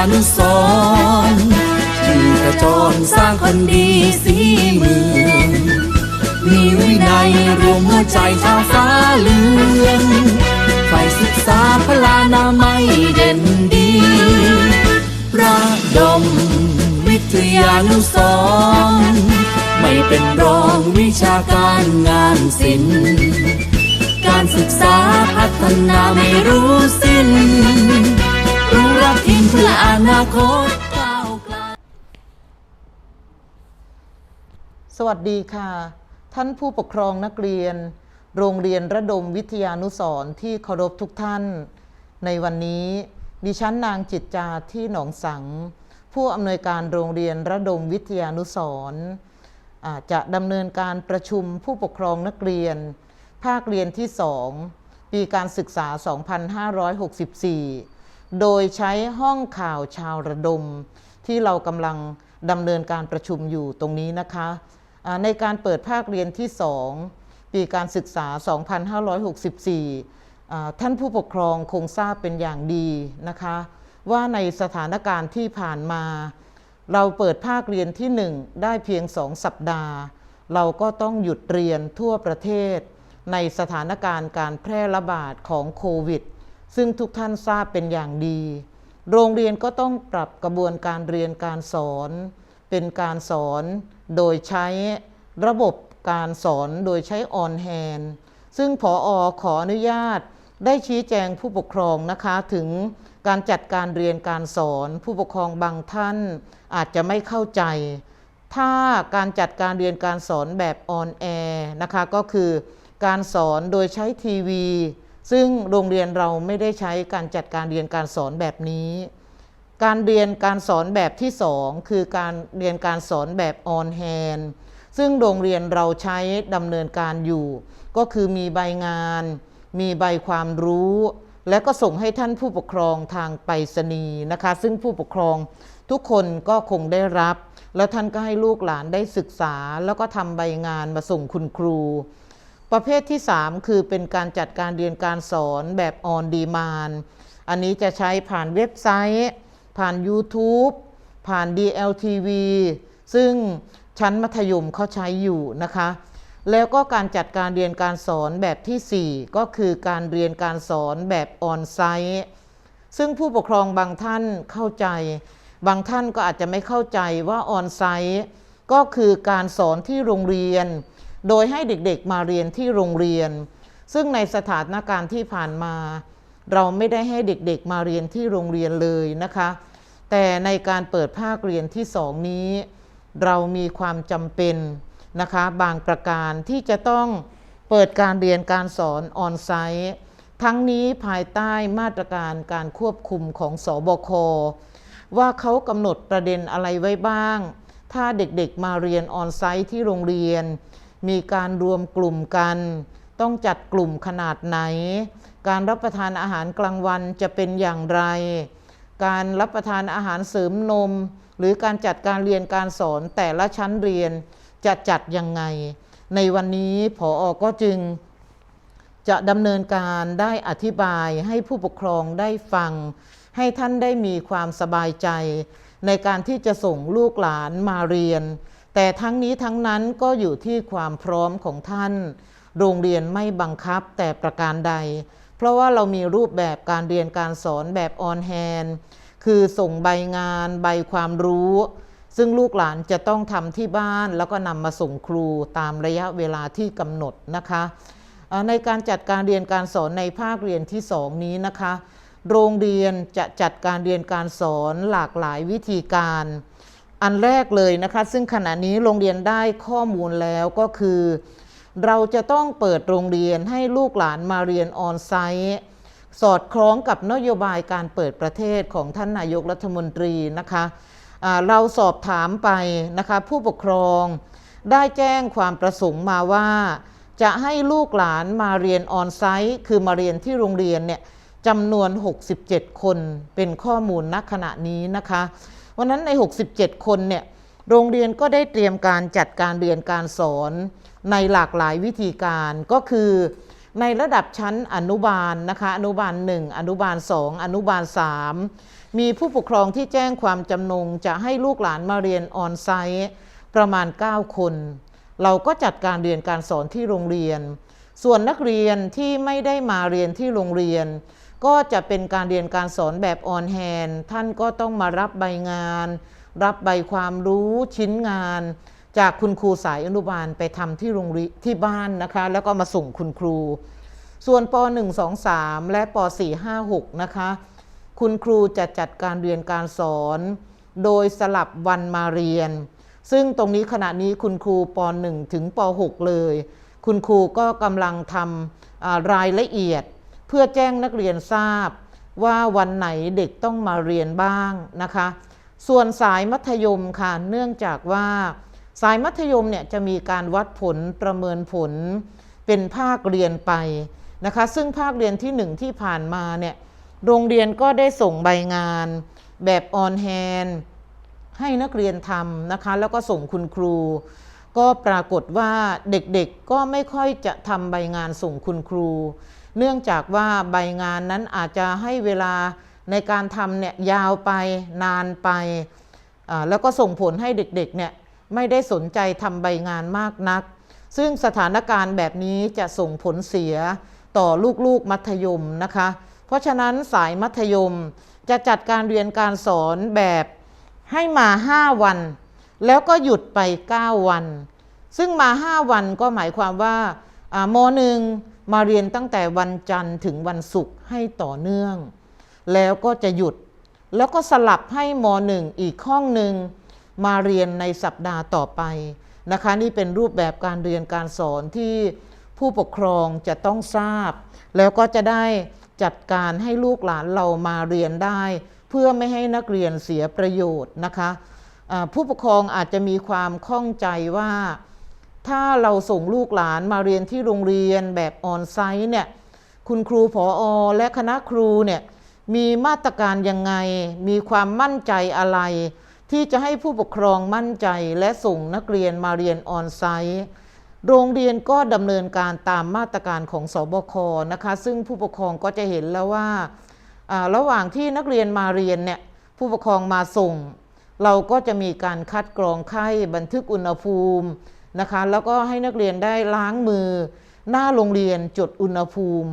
านุสรที่กระจรสร้างคนดีสีเมืองมีวินัยรวมหัวใจชาวฟ้าเลืองไฟศึกษาพลานาไม่เด่นดีระดมวิทยานุสรไม่เป็นรองวิชาการงานศิลป์การศึกษาพัฒนาไม่รู้สิ้น รักทิ้งเพื่ออนาคตก้าวไกลสวัสดีค่ะ ท่านผู้ปกครองนักเรียน โรงเรียนระดมวิทยานุสรณ์ที่เคารพทุกท่าน ในวันนี้ดิฉันนางจิตจาที่หนองสัง ผู้อำนวยการโรงเรียนระดมวิทยานุสรณ์จะดำเนินการประชุมผู้ปกครองนักเรียน ภาคเรียนที่ 2 ปีการศึกษา 2564 โดยใช้ห้องข่าวชาวระดม ที่เรากำลังดำเนินการประชุมอยู่ตรงนี้นะคะในการเปิดภาคเรียนที่ 2 ปีการศึกษา 2564 ท่านผู้ปกครองคงทราบเป็นอย่างดีนะคะ ว่าในสถานการณ์ที่ผ่านมา เราเปิดภาคเรียนที่ 1 ได้เพียง 2 สัปดาห์ เราก็ต้องหยุดเรียนทั่วประเทศ ในสถานการณ์การแพร่ระบาดของโควิด ซึ่งทุกท่านทราบเป็นอย่างดี โรงเรียนก็ต้องปรับกระบวนการเรียนการสอน เป็นการสอนโดยใช้ระบบการสอนโดยใช้ออนแฮนซึ่งผออขออนุญาตได้ชี้แจงผู้ปกครองนะคะถึงการจัดการเรียนการสอน ผู้ปกครองบางท่านอาจจะไม่เข้าใจ ถ้าการจัดการเรียนการสอนแบบออนแอร์นะคะก็คือการสอนโดยใช้ทีวี ซึ่งโรงเรียนเราไม่ได้ใช้การจัดการเรียนการสอนแบบนี้ การเรียนการสอนแบบที่2คือการเรียนการสอนแบบออนแฮนซึ่งโรงเรียนเราใช้ดำเนินการอยู่ ก็คือมีใบงาน มีใบความรู้ และก็ส่งให้ท่านผู้ปกครองทางไปรษณีย์นะคะ ซึ่งผู้ปกครองทุกคนก็คงได้รับ แล้วท่านก็ให้ลูกหลานได้ศึกษา แล้วก็ทำใบงานมาส่งคุณครู ประเภทที่ 3 คือเป็นการจัดการเรียนการสอนแบบออนดีมานอันนี้จะใช้ผ่านเว็บไซต์ ผ่าน YouTube ผ่าน DLTV ซึ่งชั้นมัธยมเขาใช้อยู่นะคะ แล้วก็การจัดการเรียนการสอนแบบทีสี่4 ก็คือการเรียนการสอนแบบออนไซต์ ซึ่งผู้ปกครองบางท่านเข้าใจ บางท่านก็อาจจะไม่เข้าใจว่าออนไซต์ก็คือการสอนที่โรงเรียน โดยให้เด็กๆมาเรียนที่โรงเรียน ซึ่งในสถานการณ์ที่ผ่านมา เราไม่ได้ให้เด็กๆมาเรียนที่โรงเรียนเลยนะคะ แต่ในการเปิดภาคเรียนที่สองนี้ เรามีความจำเป็นนะคะบางประการที่จะต้องเปิดการเรียนการสอนออนไซต์ทั้งนี้ภายใต้มาตรการการควบคุมของสอบค ว่าเขากำหนดประเด็นอะไรไว้บ้าง ถ้าเด็กๆมาเรียนออนไซต์ที่โรงเรียน มีการรวมกลุ่มกัน ต้องจัดกลุ่มขนาดไหน การรับประทานอาหารกลางวันจะเป็นอย่างไร การรับประทานอาหารเสริมนม หรือการจัดการเรียนการสอนแต่ละชั้นเรียนจะจัดยังไง ในวันนี้ผออก็จึงจะดำเนินการได้อธิบายให้ผู้ปกครองได้ฟัง ให้ท่านได้มีความสบายใจ ในการที่จะส่งลูกหลานมาเรียน แต่ทั้งนี้ทั้งนั้นก็อยู่ที่ความพร้อมของท่าน โรงเรียนไม่บังคับแต่ประการใด เพราะว่าเรามีรูปแบบการเรียนการสอนแบบออนแฮนคือส่งใบงานใบความรู้ ซึ่งลูกหลานจะต้องทำที่บ้านแล้วก็นำมาส่งครูตามระยะเวลาที่กำหนดนะคะในการจัดการเรียนการสอนในภาคเรียนที่2นี้นะคะ โรงเรียนจะจัดการเรียนการสอนหลากหลายวิธีการ อันแรกเลยนะคะซึ่งขณะนี้โรงเรียนได้ข้อมูลแล้วก็คือ เราจะต้องเปิดโรงเรียนให้ลูกหลานมาเรียนออนไซต์สอดคล้องกับนโยบายการเปิดประเทศของท่านนายกรัฐมนตรีนะคะเราสอบถามไปนะคะผู้ปกครองได้แจ้งความประสงค์มาว่า จะให้ลูกหลานมาเรียนออนไซต์คือมาเรียนที่โรงเรียนเนี่ยจำนวน 67 คนเป็นข้อมูลณขณะนี้นะคะ วันนั้นใน 67 คนเนี่ยโรงเรียนก็ได้เตรียมการจัดการเรียนการสอนในหลากหลายวิธีการก็คือในระดับชั้นอนุบาลนะคะอนุบาล 1 อนุบาล 2 อนุบาล 3 มีผู้ปกครองที่แจ้งความจำนงจะให้ลูกหลานมาเรียนออนไซต์ประมาณ 9 คน เราก็จัดการเรียนการสอนที่โรงเรียน ส่วนนักเรียนที่ไม่ได้มาเรียนที่โรงเรียน ก็จะเป็นการเรียนการสอนแบบออนแฮนท่านก็ต้องมารับใบงาน รับใบความรู้ชิ้นงาน จากคุณครูสายอนุบาลไปทำที่โรงเรียนที่บ้านนะคะ แล้วก็มาส่งคุณครู ส่วนป .1 2 3 และป .4 5 6 นะคะ คุณครูจะจัดการเรียนการสอน โดยสลับวันมาเรียน ซึ่งตรงนี้ขณะนี้คุณครูป .1 ถึงป .6 เลย คุณครูก็กำลังทำรายละเอียด เพื่อแจ้งนักเรียนทราบว่าวันไหนเด็กต้องมาเรียนบ้างนะคะ ส่วนสายมัธยมค่ะเนื่องจากว่า สายมัธยมเนี่ยจะมีการวัดผลประเมินผลเป็นภาคเรียนไปนะคะ ซึ่งภาคเรียนที่หนึ่งที่ผ่านมาเนี่ยโรงเรียนก็ได้ส่งใบงานแบบออนแฮนให้นักเรียนทำนะคะ แล้วก็ส่งคุณครู ก็ปรากฏว่าเด็กๆก็ไม่ค่อยจะทำใบงานส่งคุณครู เนื่องจากว่าใบงานนั้นอาจจะให้เวลาในการทำเนี่ยยาวไปนานไปแล้วก็ส่งผลให้เด็กๆเนี่ยไม่ได้สนใจทำใบงานมากนัก ซึ่งสถานการณ์แบบนี้จะส่งผลเสียต่อลูกๆมัธยมนะคะ เพราะฉะนั้นสายมัธยมจะจัดการเรียนการสอนแบบให้มา 5 วัน แล้วก็หยุดไป 9 วัน ซึ่งมา 5 วันก็หมายความว่าอ่ามหนึ่ง มาเรียนตั้งแต่วันจันทร์ถึงวันศุกร์ให้ต่อเนื่อง แล้วก็จะหยุด แล้วก็สลับให้มหนึ่งอีกห้องหนึ่งมาเรียนในสัปดาห์ต่อไปนะคะ นี่เป็นรูปแบบการเรียนการสอนที่ผู้ปกครองจะต้องทราบ แล้วก็จะได้จัดการให้ลูกหลานเรามาเรียนได้ เพื่อไม่ให้นักเรียนเสียประโยชน์นะคะอ่าผู้ปกครองอาจจะมีความข้องใจว่า ถ้าเราส่งลูกหลานมาเรียนที่โรงเรียนแบบออนไซต์เนี่ยคุณครูผออและคณะครูเนี่ยมีมาตรการยังไง มีความมั่นใจอะไร ที่จะให้ผู้ปกครองมั่นใจและส่งนักเรียนมาเรียนออนไซต์โรงเรียนก็ดำเนินการตามมาตรการของสบคนะคะ ซึ่งผู้ปกครองก็จะเห็นแล้วว่าอ่าระหว่างที่นักเรียนมาเรียนเนี่ยผู้ปกครองมาส่ง เราก็จะมีการคัดกรองไข้บันทึกอุณหภูมิ นะคะ แล้วก็ให้นักเรียนได้ล้างมือ หน้าโรงเรียนจุดอุณหภูมิ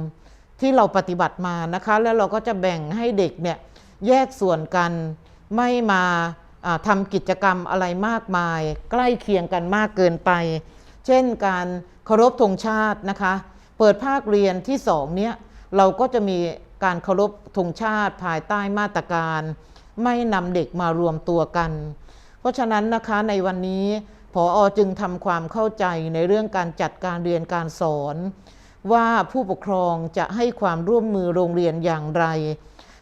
ที่เราปฏิบัติมานะคะ แล้วเราก็จะแบ่งให้เด็กเนี่ยแยกส่วนกันไม่มาทำากิจกรรมอะไรมากมาย ใกล้เคียงกันมากเกินไป เช่นการเคารพธงชาตินะคะ เปิดภาคเรียนที่สองเนี้ยเราก็จะมีการเคารพธงชาติภายใต้มาตรการ ไม่นำเด็กมารวมตัวกัน เพราะฉะนั้นนะคะในวันนี้ ผออจึงทำความเข้าใจในเรื่องการจัดการเรียนการสอน ว่าผู้ปกครองจะให้ความร่วมมือโรงเรียนอย่างไร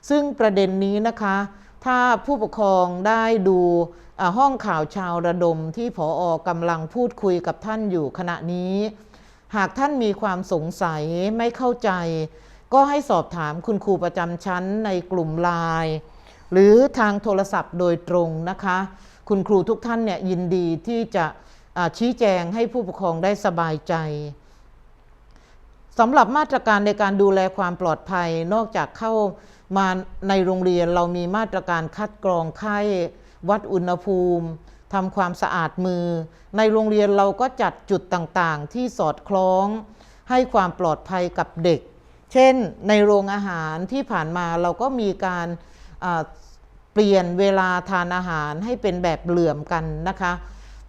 ซึ่งประเด็นนี้นะคะ ถ้าผู้ปกครองได้ดูห้องข่าวชาวระดมที่ผออกำลังพูดคุยกับท่านอยู่ขณะนี้ หากท่านมีความสงสัยไม่เข้าใจ ก็ให้สอบถามคุณครูประจำชั้นในกลุ่มไลน์หรือทางโทรศัพท์โดยตรงนะคะ คุณครูทุกท่านเนี่ยยินดีที่จะชี้แจงให้ผู้ปกครองได้สบายใจสำหรับมาตรการในการดูแลความปลอดภัย นอกจากเข้ามาในโรงเรียนเรามีมาตรการคัดกรองไข้วัดอุณหภูมิทำความสะอาดมือ ในโรงเรียนเราก็จัดจุดต่างๆ ที่สอดคล้อง ให้ความปลอดภัยกับเด็ก เช่น ในโรงอาหารที่ผ่านมาเราก็มีการ เปลี่ยนเวลาทานอาหารให้เป็นแบบเหลื่อมกันนะคะ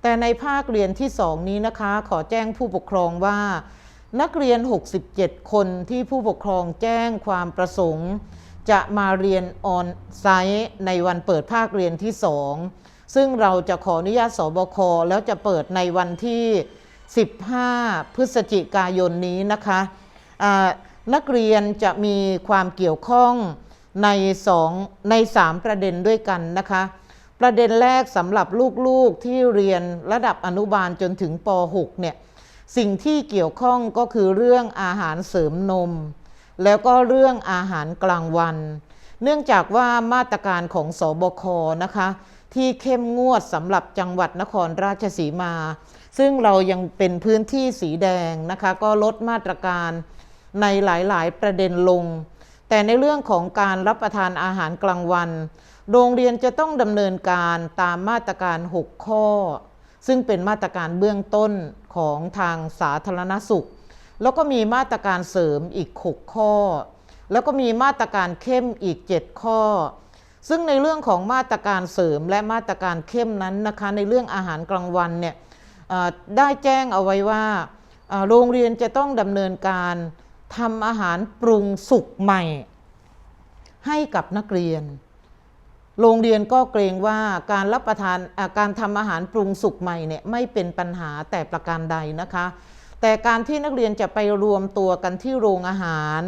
แต่ในภาคเรียนที่สองนี้นะคะ ขอแจ้งผู้ปกครองว่า นักเรียน 67 คนที่ผู้ปกครองแจ้งความประสงค์ จะมาเรียนออนไซต์ในวันเปิดภาคเรียนที่2ซึ่งเราจะขออนุญาตสบคแล้วจะเปิดในวันที่ 15 พฤศจิกายนนี้นะคะอ่านักเรียนจะมีความเกี่ยวข้อง ในสองใน3ประเด็นด้วยกันนะคะ ประเด็นแรกสำหรับลูกๆที่เรียนระดับอนุบาลจนถึงป .6 เนี่ยสิ่งที่เกี่ยวข้องก็คือเรื่องอาหารเสริมนม แล้วก็เรื่องอาหารกลางวัน เนื่องจากว่ามาตรการของสบคนะคะ ที่เข้มงวดสำหรับจังหวัดนครราชสีมา ซึ่งเรายังเป็นพื้นที่สีแดงนะคะ ก็ลดมาตรการในหลายๆ ประเด็นลง แต่ในเรื่องของการรับประทานอาหารกลางวัน โรงเรียนจะต้องดำเนินการตามมาตรการ 6 ข้อ ซึ่งเป็นมาตรการเบื้องต้นของทางสาธารณสุข แล้วก็มีมาตรการเสริมอีก 6 ข้อ แล้วก็มีมาตรการเข้มอีก 7 ข้อ ซึ่งในเรื่องของมาตรการเสริมและมาตรการเข้มนั้นนะคะในเรื่องอาหารกลางวันเนี่ยได้แจ้งเอาไว้ว่าโรงเรียนจะต้องดำเนินการ ทำอาหารปรุงสุกใหม่ ให้กับนักเรียน โรงเรียนก็เกรงว่าการรับประทานาการทำอาหารปรุงสุกใหม่เนี่ยไม่เป็นปัญหาแต่ประการใดนะคะ แต่การที่นักเรียนจะไปรวมตัวกันที่โรงอาหาร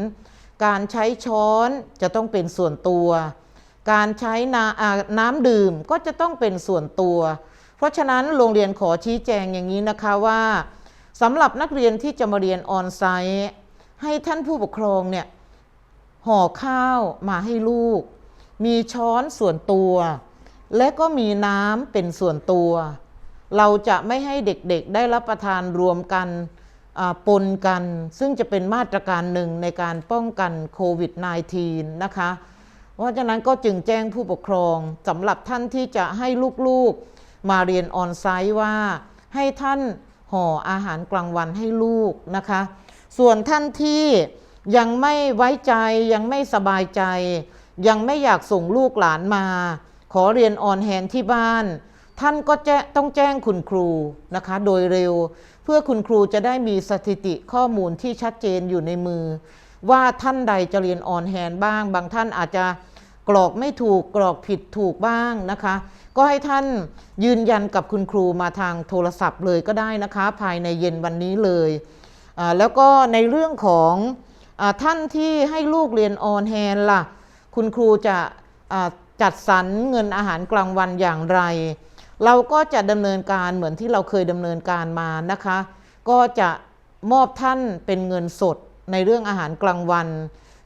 การใช้ช้อนจะต้องเป็นส่วนตัว การใช้น้ำดื่มก็จะต้องเป็นส่วนตัว เพราะฉะนั้นโรงเรียนขอชี้แจงอย่างนี้นะคะว่าสำหรับนักเรียนที่จะมาเรียนออนไซต์ ให้ท่านผู้ปกครองเนี่ยห่อข้าวมาให้ลูก มีช้อนส่วนตัว และก็มีน้ำเป็นส่วนตัว เราจะไม่ให้เด็กๆได้รับประทานรวมกันปนกัน ซึ่งจะเป็นมาตรการหนึ่งในการป้องกันโควิด -19 นะคะ เพราะฉะนั้นก็จึงแจ้งผู้ปกครองสำหรับท่านที่จะให้ลูกๆมาเรียนออนไซต์ว่าให้ท่านห่ออาหารกลางวันให้ลูกนะคะ ส่วนท่านที่ยังไม่ไว้ใจยังไม่สบายใจ ยังไม่อยากส่งลูกหลานมา ขอเรียนออนแฮนที่บ้าน ท่านก็จ้ต้องแจ้งคุณครูนะคะ โดยเร็ว เพื่อคุณครูจะได้มีสถิติข้อมูลที่ชัดเจนอยู่ในมือ ว่าท่านใดจะเรียนออนแฮนบ้าง บางท่านอาจจะกรอกไม่ถูกกรอกผิดถูกบ้างนะคะ ก็ให้ท่านยืนยันกับคุณครูมาทางโทรศัพท์เลยก็ได้นะคะ ภายในเย็นวันนี้เลย แล้วก็ในเรื่องของอท่านที่ให้ลูกเรียนออนแฮนล่ะ คุณครูจะจัดสรรเงินอาหารกลางวันอย่างไร เราก็จะดำเนินการเหมือนที่เราเคยดำเนินการมานะคะ ก็จะมอบท่านเป็นเงินสดในเรื่องอาหารกลางวัน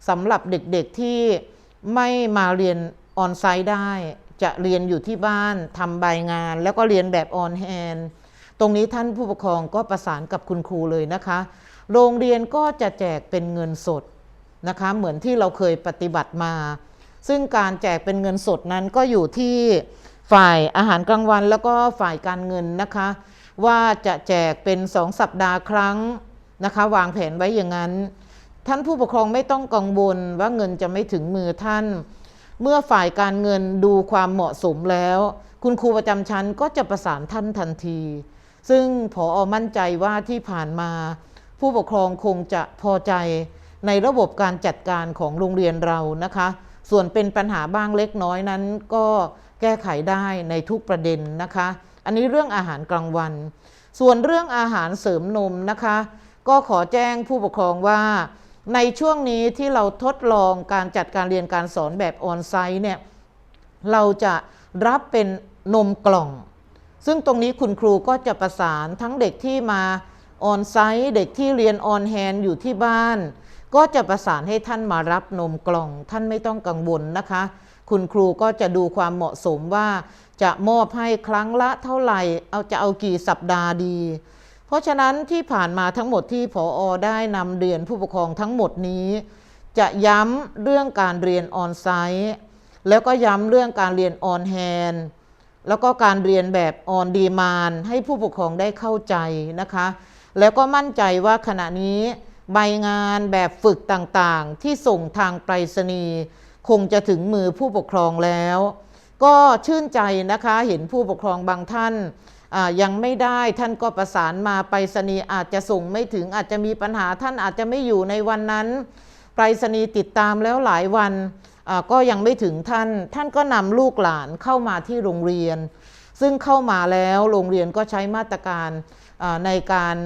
สำหรับเด็กๆที่ไม่มาเรียนออนไซต์ได้ จะเรียนอยู่ที่บ้านทำใบงาน แล้วก็เรียนแบบออนแฮน ตรงนี้ท่านผู้ปกครองก็ประสานกับคุณครูเลยนะคะ โรงเรียนก็จะแจกเป็นเงินสดนะคะ เหมือนที่เราเคยปฏิบัติมา ซึ่งการแจกเป็นเงินสดนั้นก็อยู่ที่ฝ่ายอาหารกลางวันแล้วก็ฝ่ายการเงินนะคะ ว่าจะแจกเป็นสองสัปดาห์ครั้งนะคะ วางแผนไว้อย่างนั้น ท่านผู้ปกครองไม่ต้องกังวลว่าเงินจะไม่ถึงมือท่าน เมื่อฝ่ายการเงินดูความเหมาะสมแล้ว คุณครูประจำชั้นก็จะประสานท่านทันที ซึ่งผออมั่นใจว่าที่ผ่านมา ผู้ปกครองคงจะพอใจในระบบการจัดการของโรงเรียนเรานะคะ ส่วนเป็นปัญหาบ้างเล็กน้อยนั้น ก็แก้ไขได้ในทุกประเด็นนะคะ อันนี้เรื่องอาหารกลางวัน ส่วนเรื่องอาหารเสริมนมนะคะ ก็ขอแจ้งผู้ปกครองว่าในช่วงนี้ที่เราทดลองการจัดการเรียนการสอนแบบออนไซต์เนี่ย เราจะรับเป็นนมกล่อง ซึ่งตรงนี้คุณครูก็จะประสานทั้งเด็กที่มาออนไซต์เด็กที่เรียนออนแฮนอยู่ที่บ้าน ก็จะประสานให้ท่านมารับนมกล่อง ท่านไม่ต้องกังวลนะคะ คุณครูก็จะดูความเหมาะสมว่า จะมอบให้ครั้งละเท่าไหร่ เอาจะเอากี่สัปดาห์ดี เพราะฉะนั้นที่ผ่านมาทั้งหมดที่ผออได้นำเรียนผู้ปกครองทั้งหมดนี้ จะย้ำเรื่องการเรียนออนไซต์แล้วก็ย้ำเรื่องการเรียนออนแฮน แล้วก็การเรียนแบบออนดีมานให้ผู้ปกครองได้เข้าใจนะคะ แล้วก็มั่นใจว่าขณะนี้ใบงานแบบฝึกต่างๆ ที่ส่งทางไปรษณีย์คงจะถึงมือผู้ปกครองแล้ว ก็ชื่นใจนะคะเห็นผู้ปกครองบางท่านยังไม่ได้ท่านก็ประสานมาไปรษณีย์อาจจะส่งไม่ถึงอาจจะมีปัญหาท่านอาจจะไม่อยู่ในวันนั้น ไปรษณีย์ติดตามแล้วหลายวัน ก็ยังไม่ถึงท่าน ท่านก็นำลูกหลานเข้ามาที่โรงเรียน ซึ่งเข้ามาแล้วโรงเรียนก็ใช้มาตรการในการ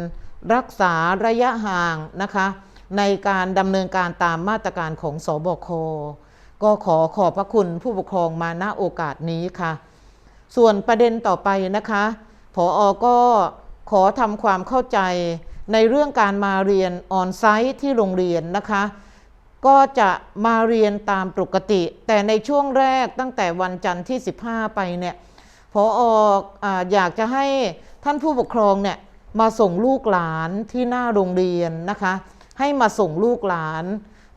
รักษาระยะห่างนะคะในการดำเนินการตามมาตรการของสบค ก็ขอขอบพระคุณผู้ปกครองมาณโอกาสนี้ค่ะ ส่วนประเด็นต่อไปนะคะผออก็ขอทำความเข้าใจในเรื่องการมาเรียนออนไซต์ที่โรงเรียนนะคะ ก็จะมาเรียนตามปกติ แต่ในช่วงแรกตั้งแต่วันจันทร์ที่ 15 ไปเนี่ยพออาอยากจะให้ท่านผู้ปกครองเนี่ยมาส่งลูกหลานที่หน้าโรงเรียนนะคะ ให้มาส่งลูกหลาน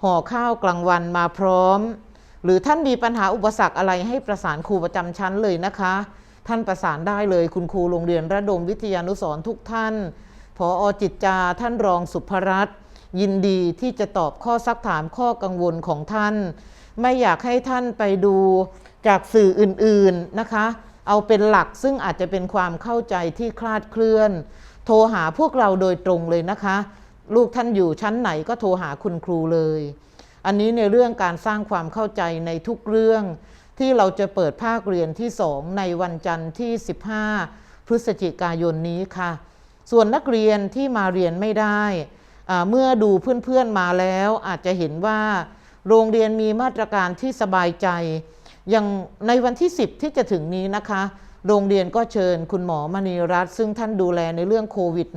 ห่อข้าวกลางวันมาพร้อม หรือท่านมีปัญหาอุปสรรคอะไรให้ประสานครูประจำชั้นเลยนะคะ ท่านประสานได้เลยคุณครูโรงเรียนระดมวิทยานุสรทุกท่านพออจิตจาท่านรองสุภรัตน์ ยินดีที่จะตอบข้อซักถามข้อกังวลของท่าน ไม่อยากให้ท่านไปดูจากสื่ออื่นๆนะคะ เอาเป็นหลักซึ่งอาจจะเป็นความเข้าใจที่คลาดเคลื่อน โทรหาพวกเราโดยตรงเลยนะคะ ลูกท่านอยู่ชั้นไหนก็โทรหาคุณครูเลย อันนี้ในเรื่องการสร้างความเข้าใจในทุกเรื่อง ที่เราจะเปิดภาคเรียนที่2ในวันจันทร์ที่ 15 พฤศจิกายนนี้ค่ะ ส่วนนักเรียนที่มาเรียนไม่ได้ เมื่อดูเพื่อนๆมาแล้วอาจจะเห็นว่าโรงเรียนมีมาตรการที่สบายใจ อย่างในวันที่ 10 ที่จะถึงนี้นะคะ โรงเรียนก็เชิญคุณหมอมณีรัตน์ซึ่งท่านดูแลในเรื่องโควิด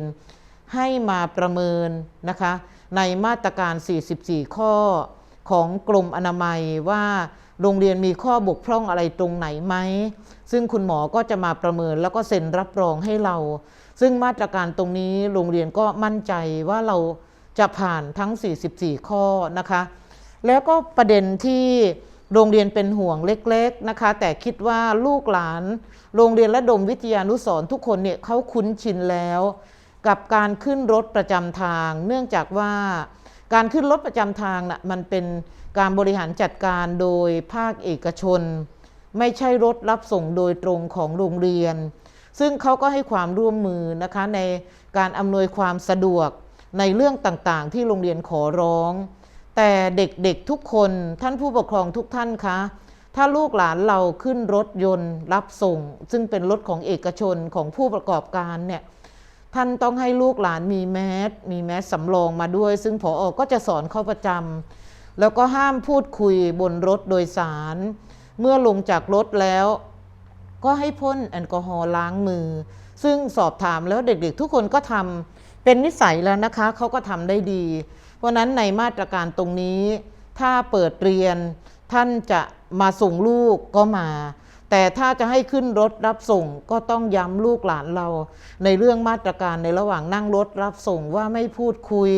-19 ให้มาประเมินนะคะ ในมาตรการ 44 ข้อของกรมอนามัยว่าโรงเรียนมีข้อบกพร่องอะไรตรงไหนไหม ซึ่งคุณหมอก็จะมาประเมินแล้วก็เซ็นรับรองให้เรา ซึ่งมาตรการตรงนี้โรงเรียนก็มั่นใจว่าเราจะผ่านทั้ง 44 ข้อนะคะ แล้วก็ประเด็นที่โรงเรียนเป็นห่วงเล็กๆนะคะ แต่คิดว่าลูกหลาน โรงเรียนระดมวิทยานุสร์ทุกคนเนี่ยเขาคุ้นชินแล้ว กับการขึ้นรถประจำทาง เนื่องจากว่าการขึ้นรถประจำทางน่ะมันเป็นการบริหารจัดการโดยภาคเอกชน ไม่ใช่รถรับส่งโดยตรงของโรงเรียน ซึ่งเขาก็ให้ความร่วมมือนะคะในการอำนวยความสะดวกในเรื่องต่างๆ ที่โรงเรียนขอร้อง แต่เด็กๆทุกคนท่านผู้ปกครองทุกท่านคะถ้าลูกหลานเราขึ้นรถยนต์รับส่ง ซึ่งเป็นรถของเอกชนของผู้ประกอบการเนี่ยท่านต้องให้ลูกหลานมีแมสมีแมสสำรองมาด้วย ซึ่งผออก็จะสอนเข้าประจำแล้วก็ห้ามพูดคุยบนรถโดยสาร เมื่อลงจากรถแล้ว ก็ให้พ่นแอลกอฮอล์ล้างมือ ซึ่งสอบถามแล้วเด็กๆ ทุกคนก็ทำเป็นนิสัยแล้วนะคะเขาก็ทำได้ดี เพราะฉะนั้นในมาตรการตรงนี้ ถ้าเปิดเรียน ท่านจะมาส่งลูกก็มา แต่ถ้าจะให้ขึ้นรถรับส่งก็ต้องย้ำลูกหลานเรา ในเรื่องมาตรการในระหว่างนั่งรถรับส่งว่าไม่พูดคุย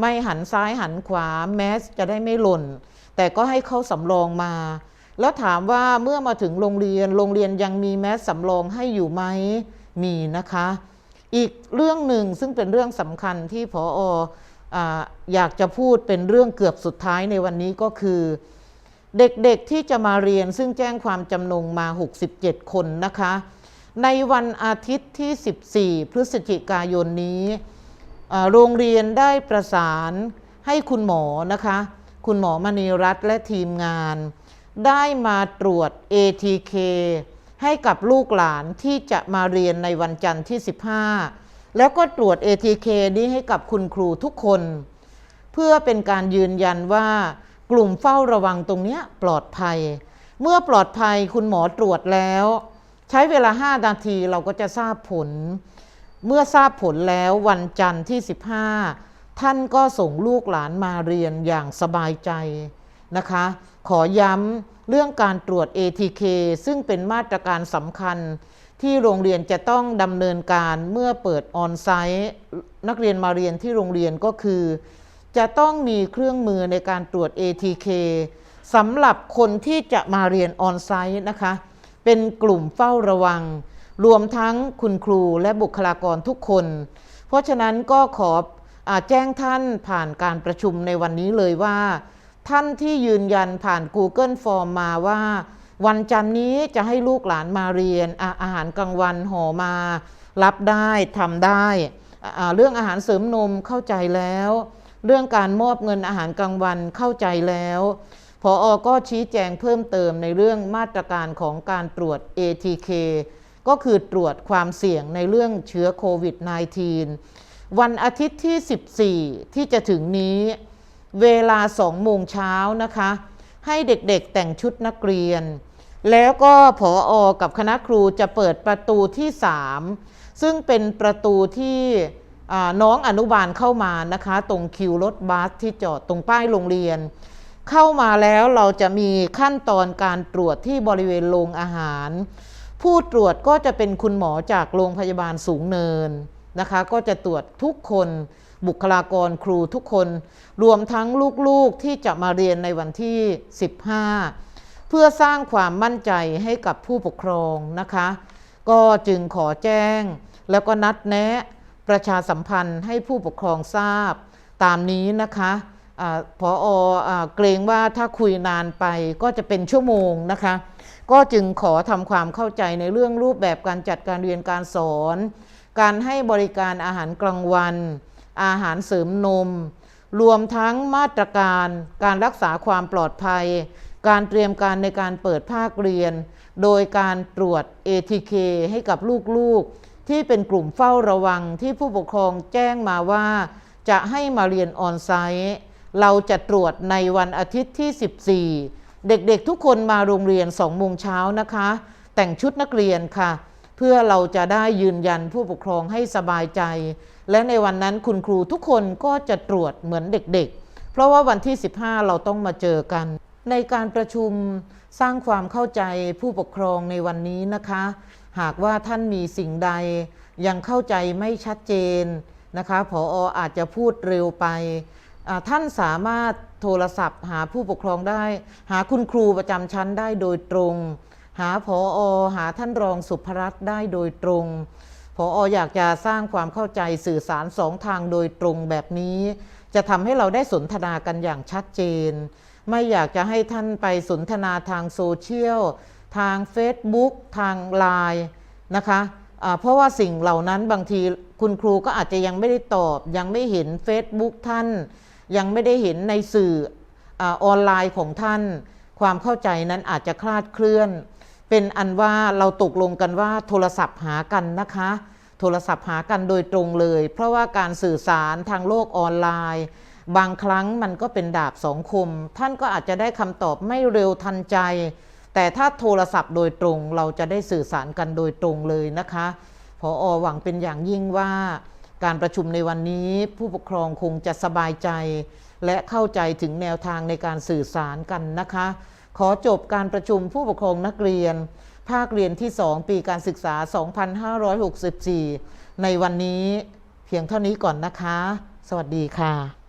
ไม่หันซ้ายหันขวาแมสจะได้ไม่หล่น แต่ก็ให้เขาสำรองมา แล้วถามว่าเมื่อมาถึงโรงเรียนโรงเรียนยังมีแมสสำรองให้อยู่ไหมมีนะคะ อีกเรื่องหนึ่งซึ่งเป็นเรื่องสำคัญที่พอออยากจะพูดเป็นเรื่องเกือบสุดท้ายในวันนี้ก็คือ เด็กๆที่จะมาเรียนซึ่งแจ้งความจำนงมา 67 คนนะคะ ในวันอาทิตย์ที่ 14 พฤศจิกายนนี้โรงเรียนได้ประสานให้คุณหมอนะคะ คุณหมอมณีรัตน์และทีมงาน ได้มาตรวจ ATK ให้กับลูกหลานที่จะมาเรียนในวันจันทร์ที่ 15 แล้วก็ตรวจ ATK นี้ให้กับคุณครูทุกคน เพื่อเป็นการยืนยันว่ากลุ่มเฝ้าระวังตรงนี้ปลอดภัย เมื่อปลอดภัยคุณหมอตรวจแล้ว ใช้เวลา 5 นาทีเราก็จะทราบผล เมื่อทราบผลแล้ววันจันทร์ที่ 15 ท่านก็ส่งลูกหลานมาเรียนอย่างสบายใจ นะคะ ขอย้ำเรื่องการตรวจ ATK ซึ่งเป็นมาตรการสำคัญที่โรงเรียนจะต้องดำเนินการเมื่อเปิดออนไซต์นักเรียนมาเรียนที่โรงเรียนก็คือ จะต้องมีเครื่องมือในการตรวจ ATK สำหรับคนที่จะมาเรียนออนไซต์นะคะ เป็นกลุ่มเฝ้าระวัง รวมทั้งคุณครูและบุคลากรทุกคน เพราะฉะนั้นก็ขออแจ้งท่านผ่านการประชุมในวันนี้เลยว่า ท่านที่ยืนยันผ่าน Google Form มาว่า วันจันนี้จะให้ลูกหลานมาเรียนอาอาหารกลางวันห่อมา รับได้ทำได้เรื่องอาหารเสริมนมเข้าใจแล้ว เรื่องการมอบเงินอาหารกลางวันเข้าใจแล้วพออก็ชี้แจงเพิ่มเติมในเรื่องมาตรการของการตรวจ ATK ก็คือตรวจความเสี่ยงในเรื่องเชื้อโควิด -19 วันอาทิตย์ที่ 14 ที่จะถึงนี้ เวลา2โมงเช้านะคะ ให้เด็กๆแต่งชุดนักเรียน แล้วก็ผออกับคณะครูจะเปิดประตูที่3ซึ่งเป็นประตูที่น้องอนุบาลเข้ามานะคะ ตรงคิวรถบัสที่จอดตรงป้ายโรงเรียน เข้ามาแล้วเราจะมีขั้นตอนการตรวจที่บริเวณโรงอาหาร ผู้ตรวจก็จะเป็นคุณหมอจากโรงพยาบาลสูงเนินนะคะ ก็จะตรวจทุกคน บุคลากรครูทุกคน รวมทั้งลูกๆที่จะมาเรียนในวันที่ 15 เพื่อสร้างความมั่นใจให้กับผู้ปกครองนะคะ ก็จึงขอแจ้ง แล้วก็นัดแนะประชาสัมพันธ์ให้ผู้ปกครองทราบตามนี้นะคะอพออเกรงว่าถ้าคุยนานไปก็จะเป็นชั่วโมงนะคะ ก็จึงขอทำความเข้าใจในเรื่องรูปแบบการจัดการเรียนการสอน การให้บริการอาหารกลางวัน อาหารเสริมนม รวมทั้งมาตรการการรักษาความปลอดภัย การเตรียมการในการเปิดภาคเรียน โดยการตรวจ ATK ให้กับลูกๆ ที่เป็นกลุ่มเฝ้าระวังที่ผู้ปกครองแจ้งมาว่า จะให้มาเรียนออนไซต์เราจะตรวจในวันอาทิตย์ที่ 14 เด็กๆทุกคนมาโรงเรียน2โมงเช้านะคะ แต่งชุดนักเรียนค่ะ เพื่อเราจะได้ยืนยันผู้ปกครองให้สบายใจ และในวันนั้นคุณครูทุกคนก็จะตรวจเหมือนเด็กๆ เพราะว่าวันที่ 15 เราต้องมาเจอกัน ในการประชุมสร้างความเข้าใจผู้ปกครองในวันนี้นะคะ หากว่าท่านมีสิ่งใด ยังเข้าใจไม่ชัดเจนนะคะผออาจจะพูดเร็วไป ท่านสามารถโทรศัพท์ หาผู้ปกครองได้ หาคุณครูประจำชั้นได้โดยตรง หาผอหาท่านรองสุภรัตน์ได้โดยตรง พออยากจะสร้างความเข้าใจสื่อสารสองทางโดยตรงแบบนี้ จะทำให้เราได้สนทนากันอย่างชัดเจน ไม่อยากจะให้ท่านไปสนทนาทางโซเชียลทาง Facebook ทางไลน์นะคะเพราะว่าสิ่งเหล่านั้นบางทีคุณครูก็อาจจะยังไม่ได้ตอบ ยังไม่เห็น Facebook ท่าน ยังไม่ได้เห็นในสื่อออนไลน์ของท่าน ความเข้าใจนั้นอาจจะคลาดเคลื่อน เป็นอันว่าเราตกลงกันว่าโทรศัพท์หากันนะคะ โทรศัพท์หากันโดยตรงเลย เพราะว่าการสื่อสารทางโลกออนไลน์ บางครั้งมันก็เป็นดาบสองคม ท่านก็อาจจะได้คำตอบไม่เร็วทันใจ แต่ถ้าโทรศัพท์โดยตรงเราจะได้สื่อสารกันโดยตรงเลยนะคะพออหวังเป็นอย่างยิ่งว่าการประชุมในวันนี้ผู้ปกครองคงจะสบายใจ และเข้าใจถึงแนวทางในการสื่อสารกันนะคะ ขอจบการประชุมผู้ปกครองนักเรียน ภาคเรียนที่ 2 ปีการศึกษา 2564 ในวันนี้เพียงเท่านี้ก่อนนะคะ สวัสดีค่ะ